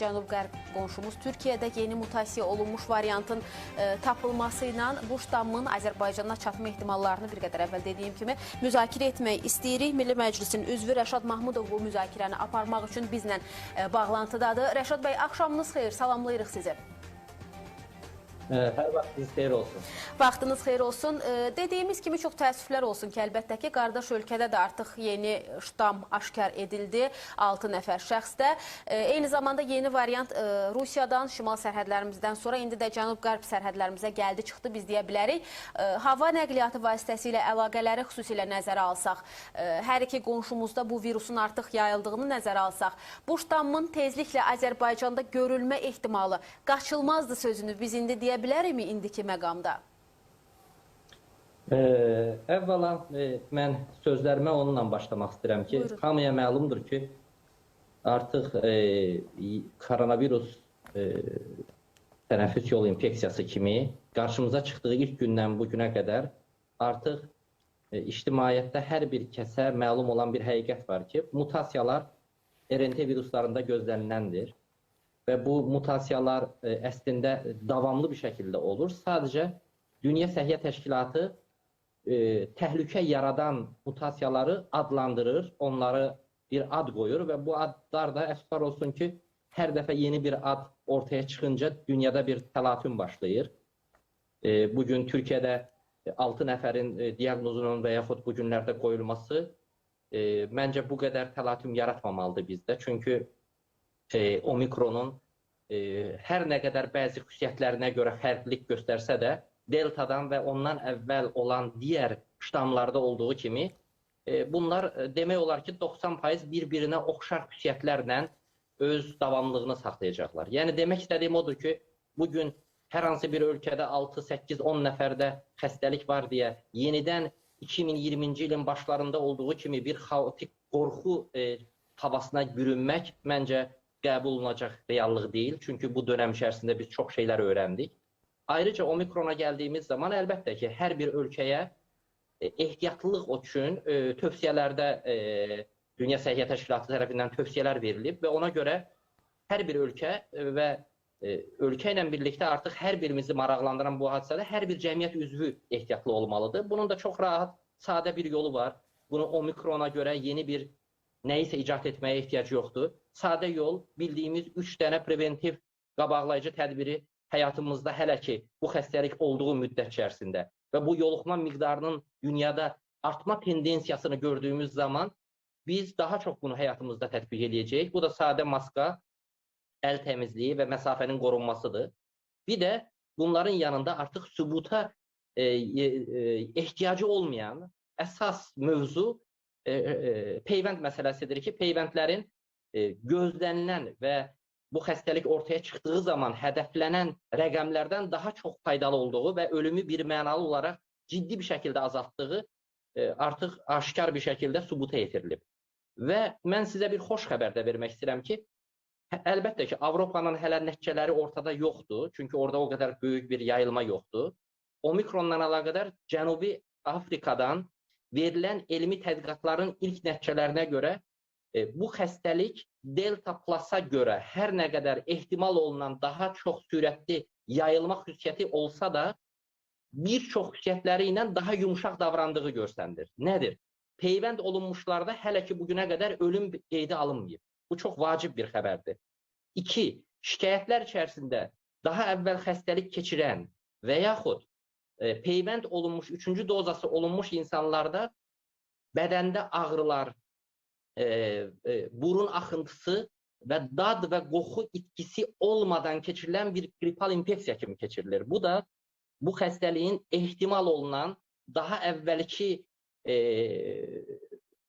Cənub-qərb qonşumuz Türkiyədə yeni mutasiya olunmuş variantın e, tapılması ilə bu ştammın Azərbaycana çatma ehtimallarını bir qədər əvvəl dediyim kimi müzakirə etmək istəyirik. Milli Məclisin üzvü Rəşad Mahmudov bu müzakirəni aparmaq üçün bizlə e, bağlantıdadır. Rəşad bəy, axşamınız xeyir, salamlayırıq sizi. Hər vaxtınız xeyir olsun. Vaxtınız xeyir olsun. E, Dediyimiz kimi çox təəssüflər olsun ki, əlbəttə ki, qardaş ölkədə də artıq yeni ştam aşkar edildi. 6 nəfər şəxsdə. E, Eyni zamanda yeni variant e, Rusiyadan, şimal sərhədlərimizdən sonra indi də cənub-qərb sərhədlərimizə gəldi, çıxdı biz deyə bilərik. E, Hava nəqliyyatı vasitəsilə əlaqələri xüsusilə nəzərə alsaq, e, hər iki qonşumuzda bu virusun artıq yayıldığını nəzərə alsaq, bu ştamın tezliklə Azərbaycanda görülmə ehtimalı qaçılmazdı sözünü biz indi deyə bilərikmi indiki məqamda? Ə, əvvəla ə, mən sözlərimə onunla başlamaq istəyirəm ki, Buyurun. hamıya məlumdur ki, artıq ə, y- koronavirus ə, tənəffüs yolu infeksiyası kimi qarşımıza çıxdığı ilk gündən bu günə qədər artıq ə, ictimaiyyətdə hər bir kəsə məlum olan bir həqiqət var ki, mutasiyalar RNT viruslarında gözləniləndir. Və bu mutasiyalar e, davamlı bir şəkildə olur. Sadəcə Dünya Səhiyyə Təşkilatı e, təhlükə yaradan mutasiyaları adlandırır, onları bir ad qoyur və bu adlar da əsas olsun ki, hər dəfə yeni bir ad ortaya çıxınca dünyada bir təlatüm başlayır. E, bu gün Türkiyədə 6 nəfərin e, diaqnozunun və yaxud bu günlərdə e, məncə bu qədər təlatüm yaratmamalıdır bizdə. Çünki e, omikronun e, hər nə qədər bəzi xüsusiyyətlərinə görə fərqlilik göstərsə də, deltadan və ondan əvvəl olan digər ştamlarda olduğu kimi e, bunlar e, demək olar ki 90% bir-birinə oxşar xüsusiyyətlərlə öz davamlılığını saxlayacaqlar. Yəni demək istədiyim odur ki, bu gün hər hansı bir ölkədə 6, 8, 10 nəfərdə xəstəlik var deyə yenidən 2020-ci ilin başlarında olduğu kimi bir xaotik qorxu e, havasına bürünmək məncə qəbul olunacaq reallıq deyil. Çünki bu dönəm içərisində biz çox şeylər öyrəndik. Ayrıca omikrona gəldiyimiz zaman əlbəttə ki, hər bir ölkəyə e, ehtiyatlılıq üçün e, tövsiyələrdə e, Dünya Səhiyyə Təşkilatı tərəfindən tövsiyələr verilib və ona görə hər bir ölkə e, və e, ölkə ilə birlikdə artıq hər birimizi maraqlandıran bu hadisədə hər bir cəmiyyət üzvü ehtiyatlı olmalıdır. Bunun da çox rahat, sadə bir yolu var. Bunu omikrona görə yeni bir nəyisə icad etməyə ehtiyac yoxdur. Sadə yol bildiyimiz 3 dənə preventiv qabaqlayıcı tədbiri həyatımızda hələ ki bu xəstəlik olduğu müddət içərisində və bu yoluxma miqdarının dünyada artma tendensiyasını gördüyümüz zaman biz daha çox bunu həyatımızda tətbiq edəcəyik. Bu da sadə maska, əl təmizliyi və məsafənin qorunmasıdır. Bir də bunların yanında artıq sübuta e, e, e, ehtiyacı olmayan əsas mövzu peyvənd məsələsidir ki, peyvəndlərin e, gözlənilən və bu xəstəlik ortaya çıxdığı zaman hədəflənən rəqəmlərdən daha çox faydalı olduğu və ölümü bir mənalı olaraq ciddi bir şəkildə azaltdığı e, artıq aşkar bir şəkildə sübuta yetirilib. Və mən sizə bir xoş xəbər də vermək istəyirəm ki, hə- əlbəttə ki, Avropanın hələ nəticələri ortada yoxdur, çünki orada o qədər böyük bir yayılma yoxdur. Omikronla əlaqədar Cənubi Afrikadan verilən elmi tədqiqatların ilk nəticələrinə görə e, bu xəstəlik Delta Plus-a görə hər nə qədər ehtimal olunan daha çox sürətli yayılma xüsusiyyəti olsa da bir çox xüsusiyyətləri ilə daha yumşaq davrandığı görsənir. Nədir? Peyvənd olunmuşlarda hələ ki bugünə qədər ölüm qeydə alınmayıb. Bu çox vacib bir xəbərdir. 2. Şikayətlər içərisində daha əvvəl xəstəlik keçirən və yaxud e, peyvənd olunmuş, üçüncü dozası olunmuş insanlarda bədəndə ağrılar, e, e, burun axıntısı və dad və qoxu itkisi olmadan keçirilən bir qripal infeksiya kimi keçirilir. Bu da bu xəstəliyin ehtimal olunan daha əvvəlki e,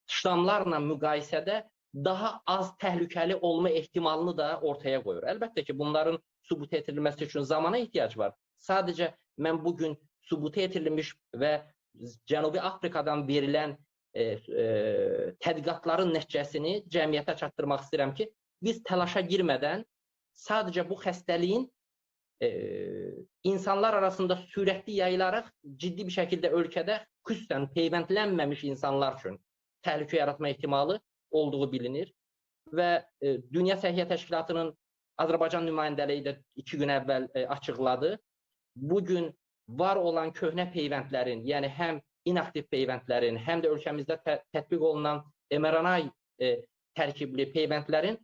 ştamlarla müqayisədə daha az təhlükəli olma ehtimalını da ortaya qoyur. Əlbəttə ki, bunların sübut etdirilməsi üçün zamana ehtiyac var. Sadəcə mən bu gün sübut etdirilmiş və Cənubi Afrikadan verilən e, e, tədqiqatların nəticəsini cəmiyyətə çatdırmaq istəyirəm ki, biz təlaşa girmədən sadəcə bu xəstəliyin e, insanlar arasında sürətli yayılaraq ciddi bir şəkildə ölkədə xüsusən peyvəndlənməmiş insanlar üçün təhlükə yaratma ehtimalı olduğu bilinir və e, Dünya Səhiyyə Təşkilatının Azərbaycan nümayəndəliyi də iki gün əvvəl e, açıqladı. Bu gün var olan köhnə peyvəndlərin, yəni həm inaktiv peyvəndlərin, həm də ölkəmizdə tə tətbiq olunan mRNA e, tərkibli peyvəndlərin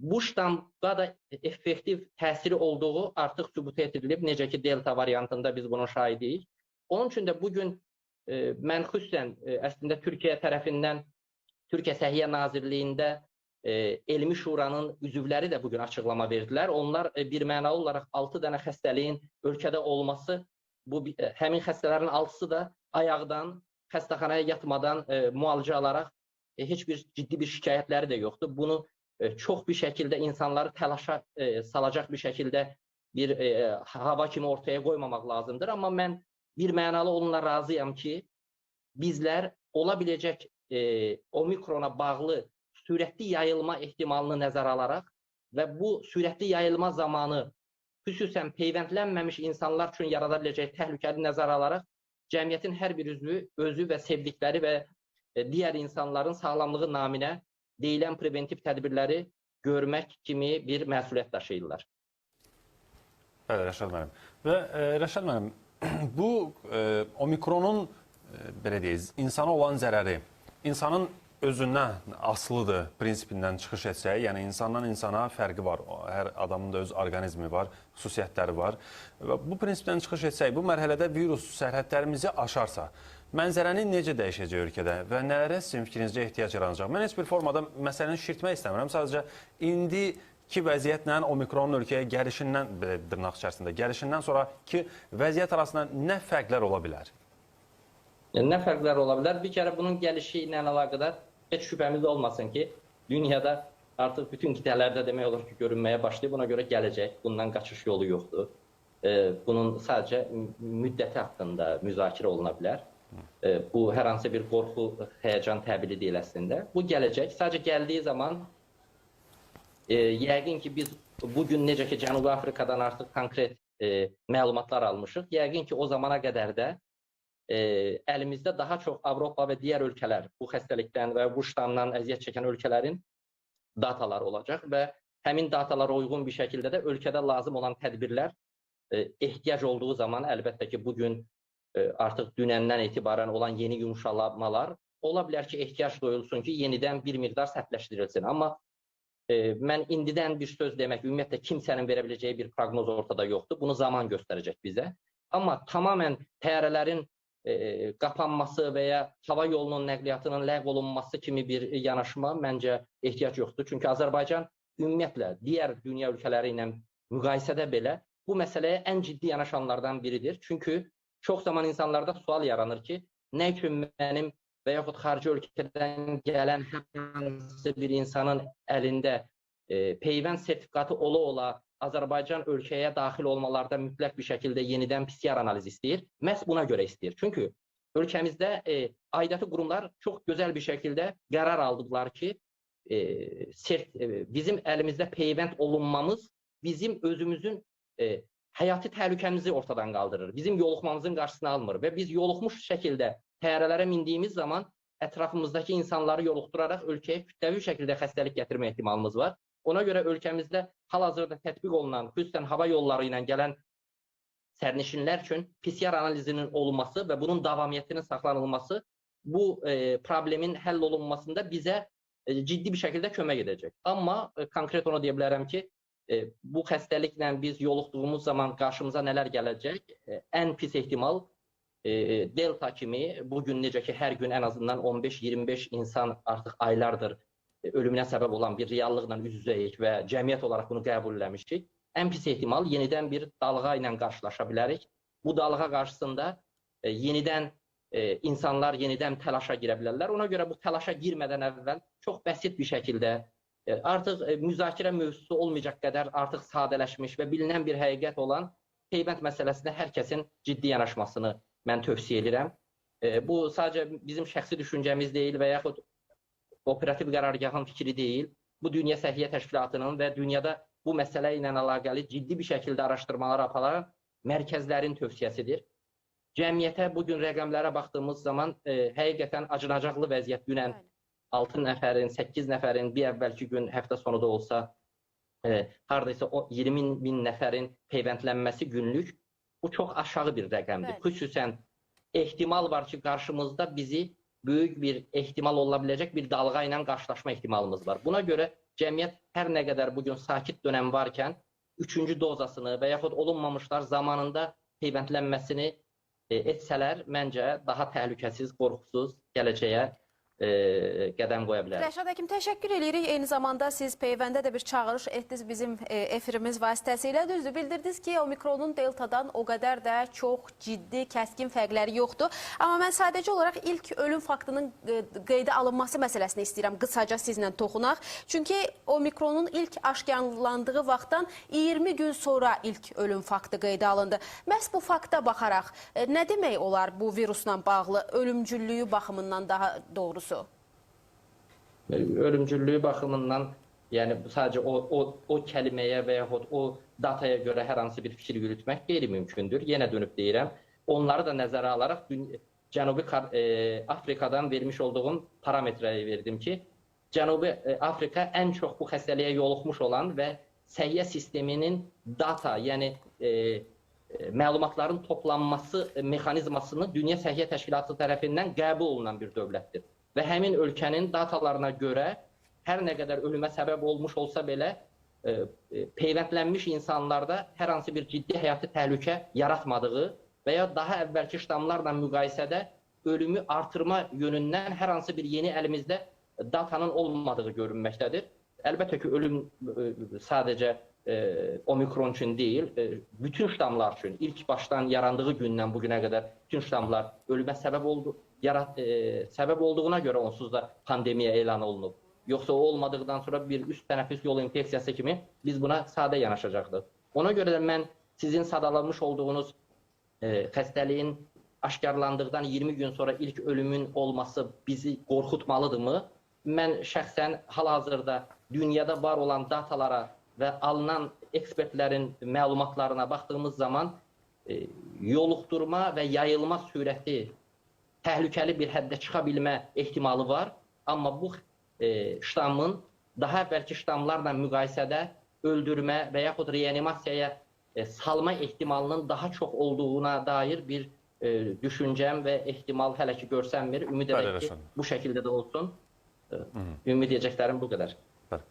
bu ştamqa da effektiv təsiri olduğu artıq sübut edilib. Necə ki, delta variantında biz bunun şahidiyik. Onun üçün də bu gün e, mən xüsusən e, əslində Türkiyə tərəfindən Türkiyə Səhiyyə Nazirliyində e, Elmi Şuranın üzvləri də bu gün açıqlama verdilər. Onlar e, bir mənalı olaraq 6 dənə xəstəliyin ölkədə olması, bu e, həmin xəstələrin 6-sı da ayaqdan, xəstəxanaya yatmadan e, müalicə alaraq e, heç bir ciddi bir şikayətləri də yoxdur. Bunu e, çox bir şəkildə insanları təlaşa e, salacaq bir şəkildə bir e, hava kimi ortaya qoymamaq lazımdır. Amma mən bir mənalı onunla razıyam ki, bizlər ola biləcək e, omikrona bağlı sürətli yayılma ehtimalını nəzərə alaraq və bu sürətli yayılma zamanı xüsusən peyvəndlənməmiş insanlar üçün yarada biləcək təhlükəni nəzərə alaraq cəmiyyətin hər bir üzvü özü və sevdikləri və e, digər insanların sağlamlığı naminə deyilən preventiv tədbirləri görmək kimi bir məsuliyyət daşıyırlar. Bəli, Rəşad müəllim. Və e, Rəşad müəllim, bu e, omikronun e, belə deyək, insana olan zərəri insanın özündən asılıdır prinsipindən çıxış etsək, yəni insandan insana fərqi var. Hər adamın da öz orqanizmi var, xüsusiyyətləri var. Və bu prinsipdən çıxış etsək, bu mərhələdə virus sərhədlərimizi aşarsa, mənzərəni necə dəyişəcək ölkədə və nələrə sizin fikrinizcə ehtiyac yaranacaq? Mən heç bir formada məsələni şişirtmək istəmirəm. Sadəcə indi ki vəziyyətlə omikronun ölkəyə gəlişindən belə dırnaq içərisində gəlişindən sonrakı vəziyyət arasında nə fərqlər ola bilər? Yəni, nə fərqlər ola bilər? Bir kərə bunun gəlişi ilə əlaqədar heç şübhəmiz olmasın ki, dünyada artıq bütün qitələrdə demək olar ki, görünməyə başlayıb. Buna görə gələcək. Bundan qaçış yolu yoxdur. E, bunun sadəcə müddəti haqqında müzakirə oluna bilər. E, bu hər hansı bir qorxu, həyəcan təbili deyil əslində. Bu gələcək. Sadəcə gəldiyi zaman e, yəqin ki, biz bugün necə ki, Cənubi Afrikadan artıq konkret məlumatlar almışıq. Yəqin ki, o zamana qədər də e, əlimizdə daha çox Avropa və digər ölkələr bu xəstəlikdən və bu ştamdan əziyyət çəkən ölkələrin dataları olacaq və həmin datalara uyğun bir şəkildə də ölkədə lazım olan tədbirlər e, ehtiyac olduğu zaman əlbəttə ki, bu gün e, artıq dünəndən etibarən olan yeni yumşalamalar ola bilər ki, ehtiyac duyulsun ki, yenidən bir miqdar sərtləşdirilsin. Amma e, mən indidən bir söz demək, ümumiyyətlə kimsənin verə biləcəyi bir proqnoz ortada yoxdur. Bunu zaman göstərəcək bizə. Amma tamamilə təyyarələrin e, qapanması və ya hava yolunun nəqliyyatının ləğv olunması kimi bir yanaşma məncə ehtiyac yoxdur. Çünki Azərbaycan ümumiyyətlə digər dünya ölkələri ilə müqayisədə belə bu məsələyə ən ciddi yanaşanlardan biridir. Çünki çox zaman insanlarda sual yaranır ki, nə üçün mənim və yaxud xarici ölkədən gələn hər hansı bir insanın əlində e, peyvənd sertifikatı ola-ola Azərbaycan ölkəyə daxil olmalarda mütləq bir şəkildə yenidən PCR analizi istəyir. Məhz buna görə istəyir. Çünki ölkəmizdə e, aidiyyatı qurumlar çox gözəl bir şəkildə qərar aldıqlar ki, e, sert, e, bizim əlimizdə peyvənd olunmamız bizim özümüzün e, həyati təhlükəmizi ortadan qaldırır. Bizim yoluxmamızın qarşısını almır və biz yoluxmuş şəkildə təyyarələrə mindiyimiz zaman ətrafımızdakı insanları yoluxduraraq ölkəyə kütləvi şəkildə xəstəlik gətirmə ehtimalımız var. Ona görə ölkəmizdə hal-hazırda tətbiq olunan, xüsusən hava yolları ilə gələn sərnişinlər üçün PCR analizinin olunması və bunun davamiyyətinin saxlanılması bu e, problemin həll olunmasında bizə e, ciddi bir şəkildə kömək edəcək. Amma e, konkret onu deyə bilərəm ki, e, bu xəstəliklə biz yoluxduğumuz zaman qarşımıza nələr gələcək? E, ən pis ehtimal e, delta kimi bu gün necə ki hər gün ən azından 15-25 insan artıq aylardır ölümünə səbəb olan bir reallıqla üz-üzəyik və cəmiyyət olaraq bunu qəbul eləmişik. Ən pis ehtimal yenidən bir dalğa ilə qarşılaşa bilərik. Bu dalğa qarşısında e, yenidən e, insanlar yenidən təlaşa girə bilərlər. Ona görə bu təlaşa girmədən əvvəl çox bəsit bir şəkildə e, artıq e, müzakirə mövzusu olmayacaq qədər artıq sadələşmiş və bilinən bir həqiqət olan peyvənd məsələsində hər kəsin ciddi yanaşmasını mən tövsiyə edirəm. E, bu sadəcə bizim şəxsi düşüncəmiz deyil və yaxud operativ qərargahın fikri deyil. Bu Dünya Səhiyyə Təşkilatının və dünyada bu məsələ ilə əlaqəli ciddi bir şəkildə araşdırmalar aparan mərkəzlərin tövsiyəsidir. Cəmiyyətə bu gün rəqəmlərə baxdığımız zaman e, həqiqətən acınacaqlı vəziyyət dünən 6 nəfərin, 8 nəfərin bir əvvəlki gün həftə sonu da olsa e, hardaysa o 20 min nəfərin peyvəndlənməsi günlük bu çox aşağı bir rəqəmdir. Bəli. Xüsusən ehtimal var ki, qarşımızda bizi böyük bir ehtimal ola biləcək bir dalğa ilə qarşılaşma ehtimalımız var. Buna görə cəmiyyət hər nə qədər bu gün sakit dönəm varkən üçüncü dozasını və yaxud olunmamışlar zamanında peyvəndlənməsini e, etsələr, məncə daha təhlükəsiz, qorxusuz gələcəyə e, qədəm qoya bilər. Rəşad həkim təşəkkür edirik. Eyni zamanda siz peyvəndə də bir çağırış etdiniz bizim e, efirimiz vasitəsilə. Düzdür, bildirdiniz ki, omikronun deltadan o qədər də çox ciddi, kəskin fərqləri yoxdur. Amma mən sadəcə olaraq ilk ölüm faktının qeydə alınması məsələsini istəyirəm qısaca sizlə toxunaq. Çünki omikronun ilk aşkarlandığı vaxtdan 20 gün sonra ilk ölüm faktı qeydə alındı. Məhz bu fakta baxaraq e, nə demək olar bu virusla bağlı ölümcüllüyü baxımından daha doğrusu? Ölümcüllüyü baxımından, yəni sadəcə o o o kəlməyə və yaxud o dataya görə hər hansı bir fikir yürütmək qeyri-mümkündür. Yenə dönüb deyirəm, onları da nəzərə alaraq Cənubi e, Afrikadan vermiş olduğum parametrləri verdim ki, Cənubi e, Afrika ən çox bu xəstəliyə yoluxmuş olan və səhiyyə sisteminin data, yəni e, e, məlumatların toplanması mexanizmasını Dünya Səhiyyə Təşkilatı tərəfindən qəbul olunan bir dövlətdir. Və həmin ölkənin datalarına görə hər nə qədər ölümə səbəb olmuş olsa belə e, e, peyvəndlənmiş insanlarda hər hansı bir ciddi həyati təhlükə yaratmadığı və ya daha əvvəlki ştamlarla müqayisədə ölümü artırma yönündən hər hansı bir yeni əlimizdə datanın olmadığı görünməkdədir. Əlbəttə ki, ölüm e, sadəcə e, omikron üçün deyil, e, bütün ştamlar üçün ilk başdan yarandığı gündən bu günə qədər bütün ştamlar ölümə səbəb oldu, yarat, e, səbəb olduğuna görə onsuz da pandemiya elan olunub. Yoxsa o olmadıqdan sonra bir üst tənəffüs yolu infeksiyası kimi biz buna sadə yanaşacaqdıq. Ona görə də mən sizin sadalamış olduğunuz e, xəstəliyin aşkarlandıqdan 20 gün sonra ilk ölümün olması bizi qorxutmalıdırmı? Mən şəxsən hal-hazırda dünyada var olan datalara və alınan ekspertlərin məlumatlarına baxdığımız zaman e, yoluxdurma və yayılma sürəti təhlükəli bir həddə çıxa bilmə ehtimalı var. Amma bu e, ştamın daha əvvəlki ştamlarla müqayisədə öldürmə və yaxud reanimasiyaya e, salma ehtimalının daha çox olduğuna dair bir e, düşüncəm və ehtimal hələ ki görsənmir. Ümid edək ki, bu şəkildə də olsun. E, ümid edəcəklərim bu qədər. Bəli.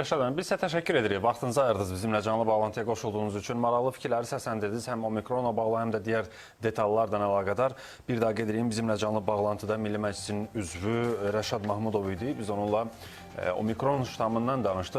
Rəşad müəllim, biz sizə təşəkkür edirik. Vaxtınızı ayırdınız bizimlə canlı bağlantıya qoşulduğunuz üçün. Maraqlı fikirləri səsləndirdiniz. Həm omikronla bağlı, həm də digər detallarla əlaqədar. Bir daha qeyd edeyim, bizimlə canlı bağlantıda Milli Məclisin üzvü Rəşad Mahmudov idi. Biz onunla e, omikron ştamından danışdıq.